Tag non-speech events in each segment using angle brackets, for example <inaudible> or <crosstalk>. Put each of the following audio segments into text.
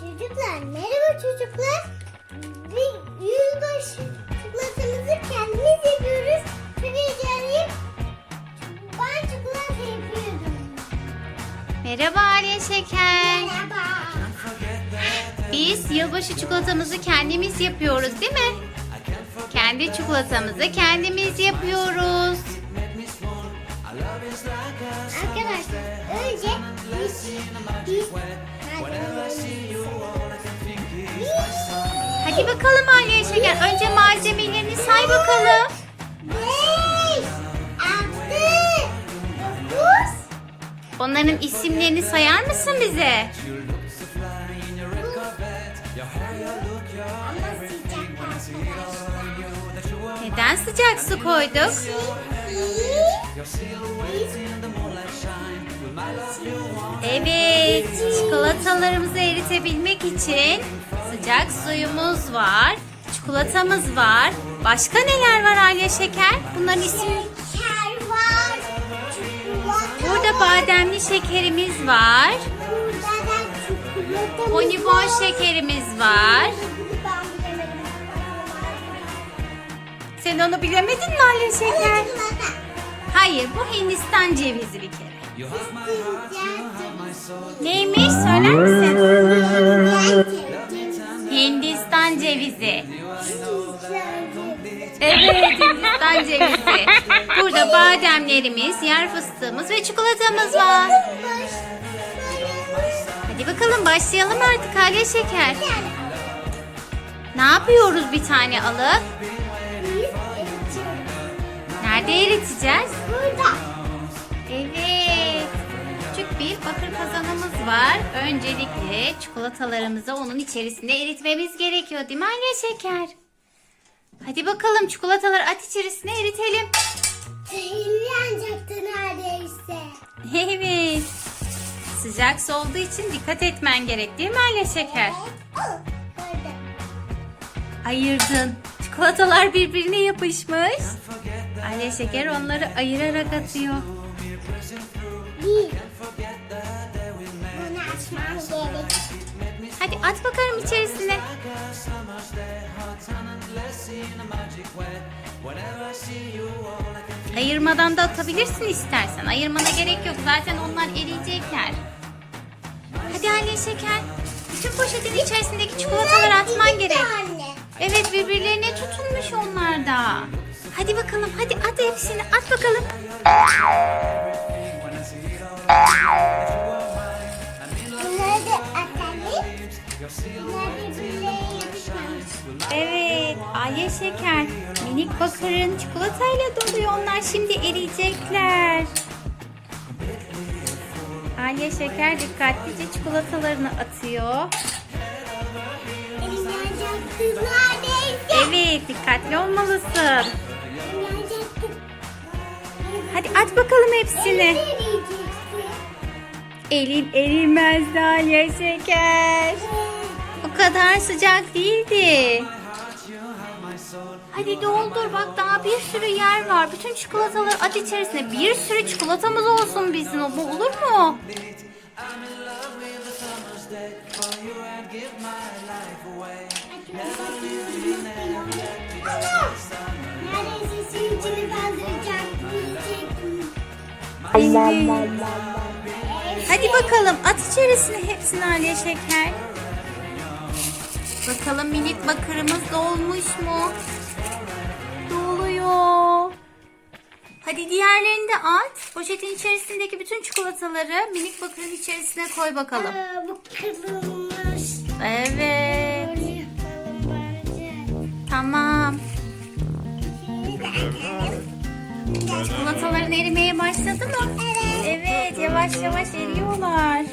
Çocuklar merhaba çocuklar. Bir yılbaşı çikolatamızı kendimiz yapıyoruz. Çok heyecanlıyım. Ben çikolata yapıyorum. Merhaba Aliye Şeker. Merhaba. Biz yılbaşı çikolatamızı kendimiz yapıyoruz değil mi? Kendi çikolatamızı kendimiz yapıyoruz. Arkadaşlar önce biz, biz Hadi bakalım Aliye Şeker. Önce malzemelerini say bakalım. Onların isimlerini sayar mısın bize? Neden sıcak su koyduk? Evet, çikolatalarımızı eritebilmek için sıcak suyumuz var, çikolatamız var. Başka neler var Aliye Şeker? Bunların ismi... Şeker var. Burada bademli şekerimiz var. Bonibon şekerimiz var. Sen onu bilemedin mi Aliye Şeker? Hayır, bu Hindistan cevizi bir kere. Neymiş? Söyler misin? Hindistan cevizi. Evet, Hindistan cevizi. Burada bademlerimiz, yer fıstığımız ve çikolatamız var. Hadi bakalım başlayalım artık Aliye Şeker. Ne yapıyoruz bir tane alıp? Nerede eriteceğiz? Burada. Bir bakır kazanımız var. Öncelikle çikolatalarımızı onun içerisinde eritmemiz gerekiyor değil mi Aliye Şeker? Hadi bakalım çikolataları at içerisine eritelim. Zehirli yanacaktı neredeyse. Evet. Sıcak su olduğu için dikkat etmen gerek değil mi Aliye Şeker? Ayırdın. Çikolatalar birbirine yapışmış. Aliye Şeker onları ayırarak atıyor. Bir. Hadi at bakalım içerisine. Ayırmadan da atabilirsin istersen. Ayırmana gerek yok. Zaten onlar eriyecekler. Hadi Aliye Şeker. Bütün poşetin içerisindeki çikolataları atman gerek. Anne. Evet birbirlerine tutunmuş onlar da. Hadi bakalım hadi at hepsini at bakalım. Evet Aliye Şeker. Minik bakırın çikolatayla doluyor onlar şimdi eriyecekler. Aliye Şeker dikkatlice çikolatalarını atıyor. Elim. Evet dikkatli olmalısın. Elim. Hadi at bakalım hepsini. Elin erimezdi Aliye Şeker. Kadar sıcak değildi. Hadi doldur bak daha bir sürü yer var. Bütün çikolataları at içerisine. Bir sürü çikolatamız olsun bizim. Bu olur mu? Hadi bakalım at içerisine hepsini Aliye Şeker. Bakalım minik bakırımız dolmuş mu? Doluyor. Hadi diğerlerini de at. Poşetin içerisindeki bütün çikolataları minik bakırın içerisine koy bakalım. Aa, bu kırılmış. Evet. Tamam. Çikolataların erimeye başladı mı? Evet. Evet yavaş yavaş eriyorlar.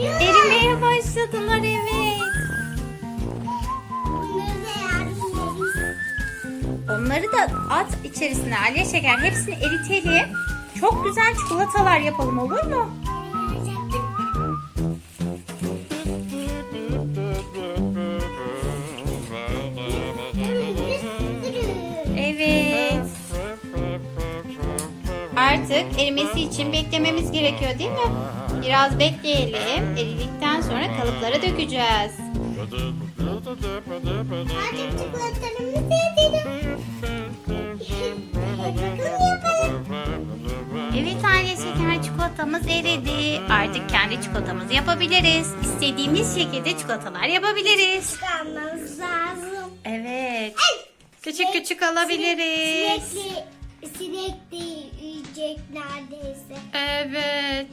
Erimeye başladılar evet. Onları da at içerisine Aliye Şeker. Hepsini eritelim. Çok güzel çikolatalar yapalım olur mu? Evet. Artık erimesi için beklememiz gerekiyor değil mi? Biraz bekleyelim. Eridikten sonra kalıplara dökeceğiz. Çikolatalarımızı. Hadi bakalım yapalım. <laughs> Evet aile şeker çikolatamız eridi. Artık kendi çikolatamızı yapabiliriz. İstediğimiz şekilde çikolatalar yapabiliriz. Çıkarmamız lazım. Evet. Küçük küçük alabiliriz. Sinekli, sinekli yiyecek neredeyse. Evet.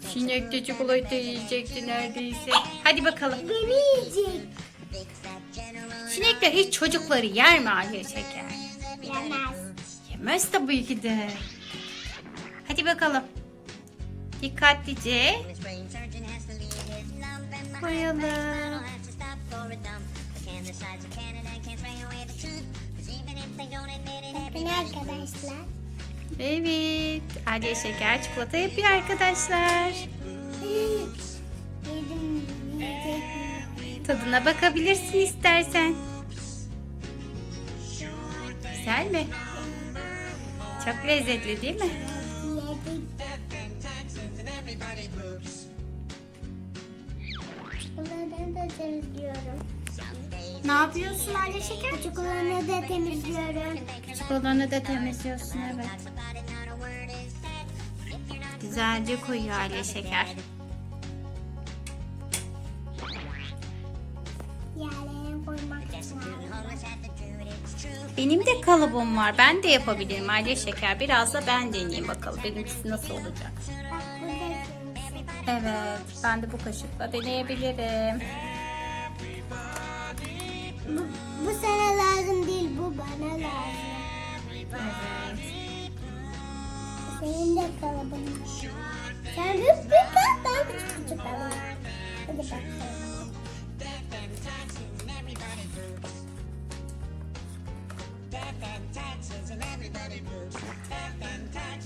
Sinek de çikolata yiyecekti neredeyse. Hadi bakalım. Beni yiyecek. Sinekler hiç çocukları yer mi aile şeker? Yemez. Yemez tabii ki de. Hadi bakalım. Dikkatlice koyalım. Bakın arkadaşlar. Evet. Aile şeker çikolata yapıyor arkadaşlar. Yedim? Tadına bakabilirsin istersen. Güzel mi? Çok lezzetli değil mi? Yedim. Da temizliyorum. Ne yapıyorsun aile şeker? Çikolatayı da temizliyorum. Çikolatanı da temizliyorsun evet. Güzelce koyuyor aile şeker. Benim de kalıbım var. Ben de yapabilirim aile şeker. Biraz da ben deneyeyim bakalım. Benimkisi nasıl olacak? Evet. Ben de bu kaşıkla deneyebilirim. Bu, bu sana lazım değil, bu bana lazım. Evet. Senin de var. Sen büyük bir kal, ben küçük küçük alayım. Hadi bakalım.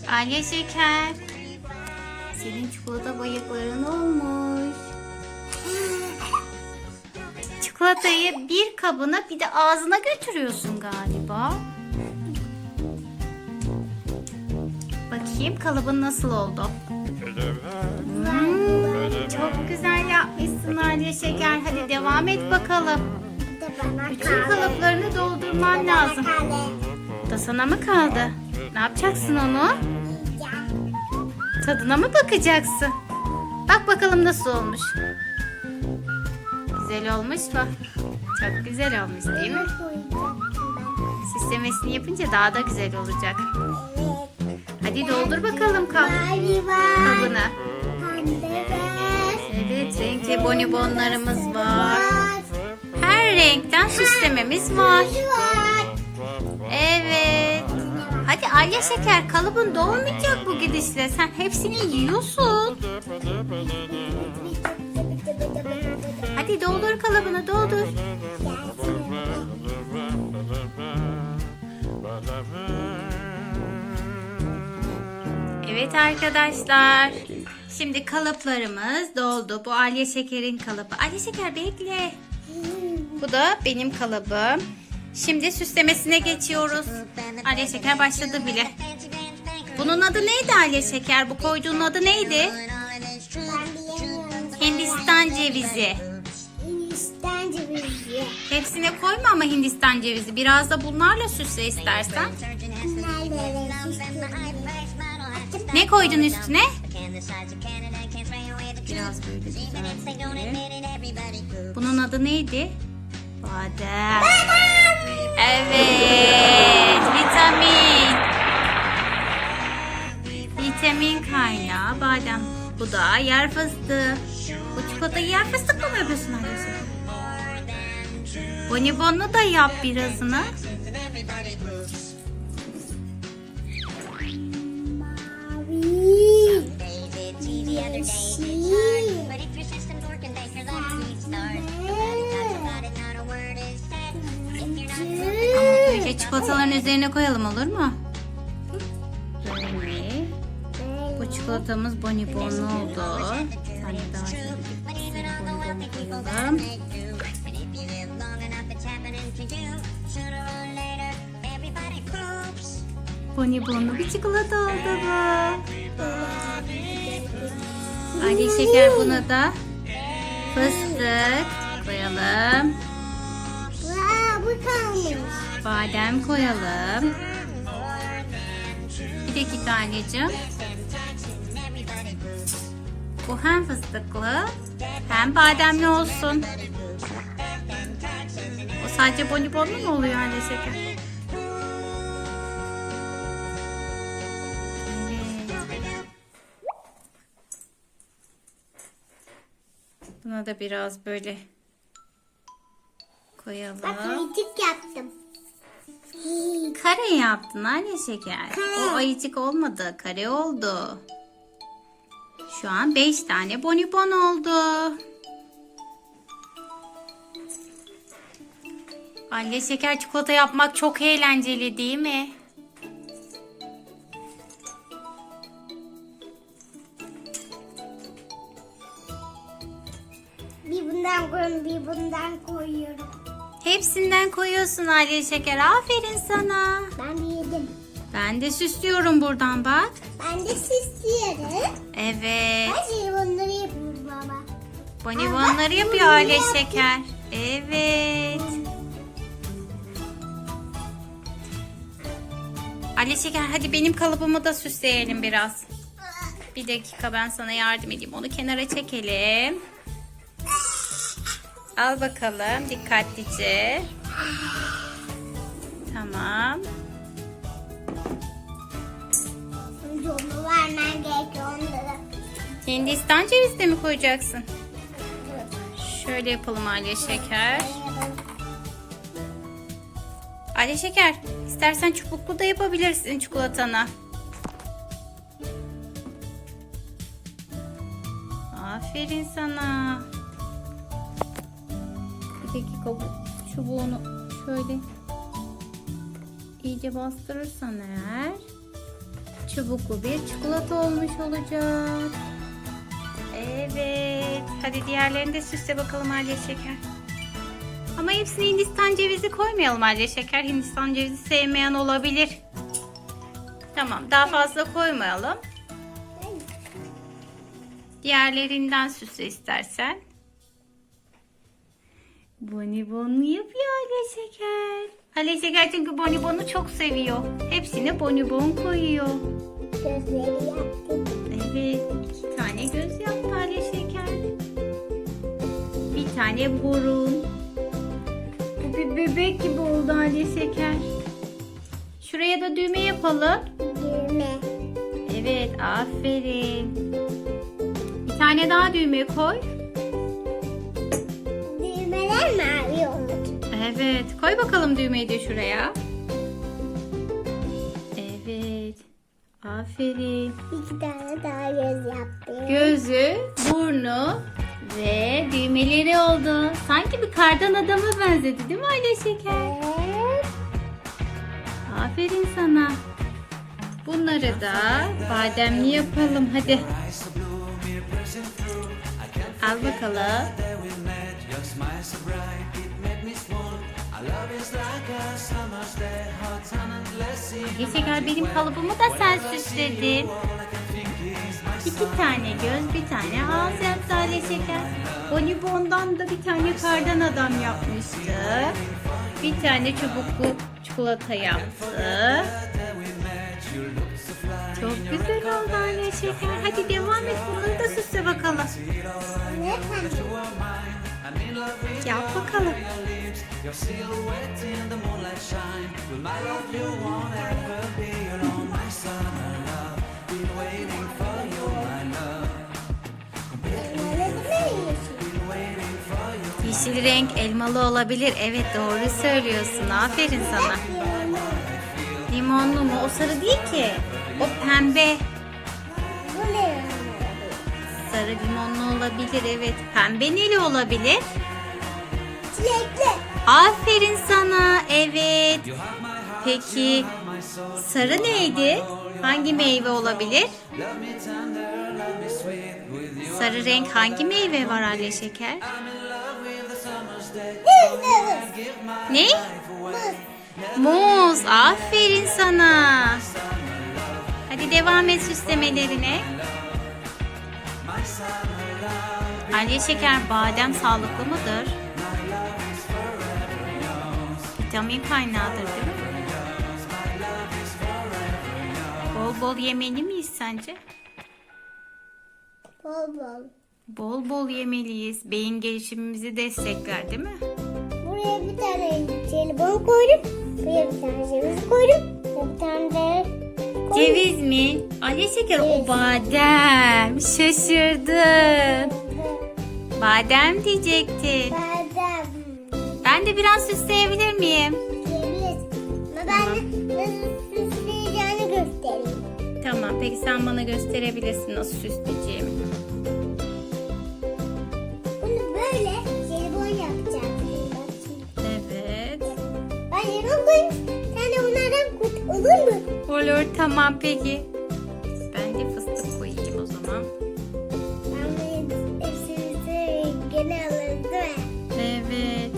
Aile şeker. Senin çikolata bayıkların olmuş. Çikolatayı bir kabına bir de ağzına götürüyorsun galiba. Bakayım kalıbın nasıl oldu? Hmm, çok güzel yapmışsın Aliye Şeker. Hadi devam et bakalım. Bütün kalıplarını doldurman lazım. Da sana mı kaldı? Ne yapacaksın onu? Tadına mı bakacaksın? Bak bakalım nasıl olmuş. Güzel olmuş mu? Çok güzel olmuş değil mi? Süslemesini yapınca daha da güzel olacak. Hadi doldur bakalım kap Mavi var. kabını. Pembe var. Evet renkli bonibonlarımız var. Var. Her renkten süslememiz var. Mavi var. Evet. Hadi Alya Şeker kalıbın dolmayacak bu gidişle. Sen hepsini yiyorsun. Hadi doldur kalıbını doldur. Evet arkadaşlar. Şimdi kalıplarımız doldu. Bu Alya Şeker'in kalıbı. Alya Şeker bekle. Bu da benim kalıbım. Şimdi süslemesine geçiyoruz. Alya Şeker başladı bile. Bunun adı neydi Alya Şeker? Bu koyduğun adı neydi? Hindistan cevizi. Hindistan cevizi. Hepsine koyma ama Hindistan cevizi. Biraz da bunlarla süsle istersen. Nerede Ne koydun üstüne? Biraz böyle güzel. Bunun adı neydi? Badem. Evet. Vitamin. Vitamin kaynağı badem. Bu da yer fıstığı. Bu çikolatayı yer fıstıkla mı yapıyorsun annesi? Bonibonlu da yap birazını. Böyle çikolataların üzerine koyalım olur mu? Böyle. Bu çikolatamız bonibonlu oldu. Tane daha şöyle bir bonibon koyalım. Bonibonlu bir çikolata oldu bu. Ali şeker buna da fıstık koyalım. Badem koyalım. Bir dakika anneciğim. Bu hem fıstıklı hem bademli olsun. O sadece bonibonlu mu oluyor anne şeker? Da biraz böyle koyalım. Ayıcık yaptım. Kare yaptın anne şeker. Kare. O ayıcık olmadı. Kare oldu. Şu an 5 tane bonibon oldu. Anne şeker çikolata yapmak çok eğlenceli değil mi? Koyuyorum, bir bundan koyuyorum. Hepsinden koyuyorsun Aliye şeker. Aferin sana. Ben de yedim. Ben de süslüyorum buradan bak. Ben de süslüyorum. Evet. Her şeyi bunları yapıyorum baba. Bonibonları yapıyor Aliye şeker. Evet. Ali Şeker hadi benim kalıbımı da süsleyelim biraz. Bir dakika ben sana yardım edeyim. Onu kenara çekelim. Al bakalım dikkatlice. Tamam. Onu vermen gerekiyor onları. Hindistan cevizi de mi koyacaksın? Şöyle yapalım Ali Şeker. Ali Şeker, istersen çubuklu da yapabilirsin çikolatanı. Aferin sana. Bir dakika bu çubuğunu şöyle iyice bastırırsan eğer çubuklu bir çikolata olmuş olacak. Evet. Hadi diğerlerini de süsle bakalım Ali Şeker. Ama hepsine Hindistan cevizi koymayalım Ali Şeker. Hindistan cevizi sevmeyen olabilir. Tamam daha fazla koymayalım. Diğerlerinden süsle istersen. Bonibonlu yapıyor Ali Şeker. Ali Şeker çünkü bonibonu çok seviyor. Hepsine bonibon koyuyor. Gözleri yaptım. Evet. iki tane göz yaptı Ali Şeker. Bir tane burun. Bu bir bebek gibi oldu Ali Şeker. Şuraya da düğme yapalım. Düğme. Evet aferin. Bir tane daha düğme koy. Mavi oldu. Evet koy bakalım düğmeyi de şuraya. Evet. Aferin. İki tane daha göz yaptım. Gözü, burnu ve düğmeleri oldu. Sanki bir kardan adama benzedi değil mi Ayla Şeker? Evet. Aferin sana. Bunları da bademli yapalım hadi. Al bakalım. Ali Şeker benim kalıbımı da sen süsledin. İki tane göz, bir tane ağız yaptı Ali Şeker. Bonibon'dan da bir tane kardan adam yapmıştı. Bir tane çubuklu çikolata yaptı. Çok güzel oldu Ali Şeker. Hadi devam et bunları da süsle bakalım. Ne? Yap bakalım. Yeşil renk elmalı olabilir. Evet doğru söylüyorsun. Aferin sana. Limonlu mu? O sarı değil ki. O pembe. Sarı limonlu olabilir evet. Pembe neli olabilir? Çilekli. Aferin sana. Evet. Peki sarı neydi? Hangi meyve olabilir? Sarı renk hangi meyve var Ali Şeker? Ne? Muz, aferin sana. Hadi devam et süslemelerine. Aliye şeker badem sağlıklı mıdır? Vitamin kaynağıdır değil mi? Bol bol yemeli miyiz sence? Bol bol. Bol bol yemeliyiz. Beyin gelişimimizi destekler değil mi? Buraya bir tane jelibon koydum. Buraya bir tane ceviz koydum. Buraya bir tane de. Ceviz mi? Aliye şeker o badem. Şaşırdın. Badem diyecektin. Badem. Ben de biraz süsleyebilir miyim? Ceviz. Ama ben de nasıl süsleyeceğini göstereyim. Tamam peki sen bana gösterebilirsin nasıl süsleyeceğimi. Bunu böyle jelibon yapacağım. Evet. Ben jelibon. Sen de bunlardan kut olur mu? Olur tamam peki. Ben de fıstık koyayım o zaman. Ben bunu hepsini gene alırım değil mi? Evet.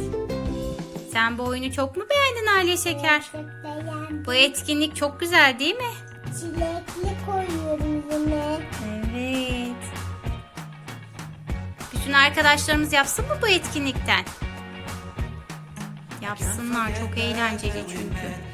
Sen bu oyunu çok mu beğendin Aliye Şeker? Çok beğendim. Bu etkinlik çok güzel değil mi? Çilekli koyuyorum yine. Evet. Bütün arkadaşlarımız yapsın mı bu etkinlikten? Yapsınlar çok eğlenceli çünkü.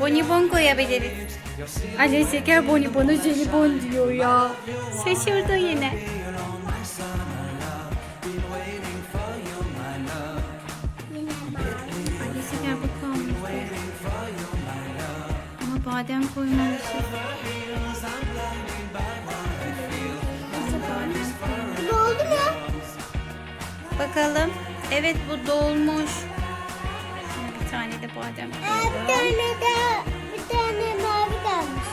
Bonibon koyabiliriz. Ali Şeker bonibonu jelibon diyor ya. Şaşırdı yine. Ali Şeker bu kalmış. Ama badem koymamışız. Bu oldu mu? Bakalım. Evet bu dolmuş. Badem Aa, bir koyalım. tane bir tane mavi kalmış.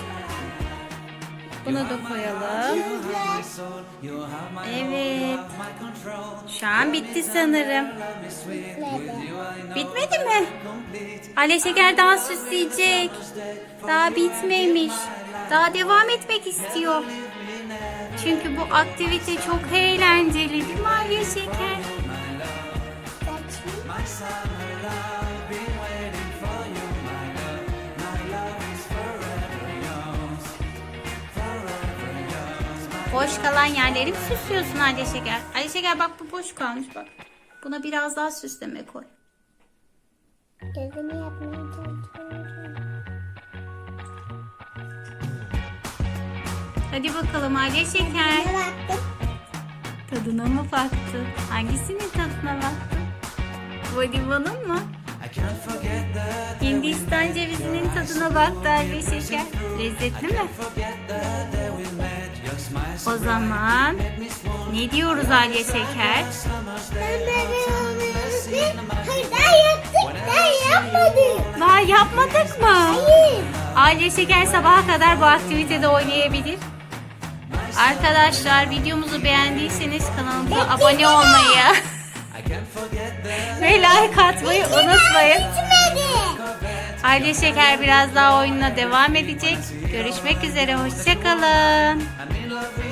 Bunu da koyalım. Evet. Şu an bitti sanırım. Bitmedi. Mi? Ale Şeker daha süsleyecek. Daha bitmemiş. Daha devam etmek istiyor. Çünkü bu aktivite çok eğlenceli değil mi Ale Şeker? Boş kalan yerleri mi süslüyorsun Ale Şeker? Ale Şeker bak bu boş kalmış bak. Buna biraz daha süsleme koy. Gözümü yapmaya çalışıyorum. Hadi bakalım Ale Şeker. Ne baktım? Tadına mı baktın? Hangisinin tadına baktın? Volibanın mı? Hindistan cevizinin tadına baktı Ali Şeker. Lezzetli mi? O zaman ne diyoruz Ali Şeker? Daha yaptık daha yapmadık. Daha yapmadık mı? Hayır. Ali Şeker sabaha kadar bu aktivitede oynayabilir. Arkadaşlar videomuzu beğendiyseniz kanalımıza abone olmayı ve like atmayı unutmayın. Aile Şeker biraz daha oyununa devam edecek. Görüşmek üzere, hoşçakalın. love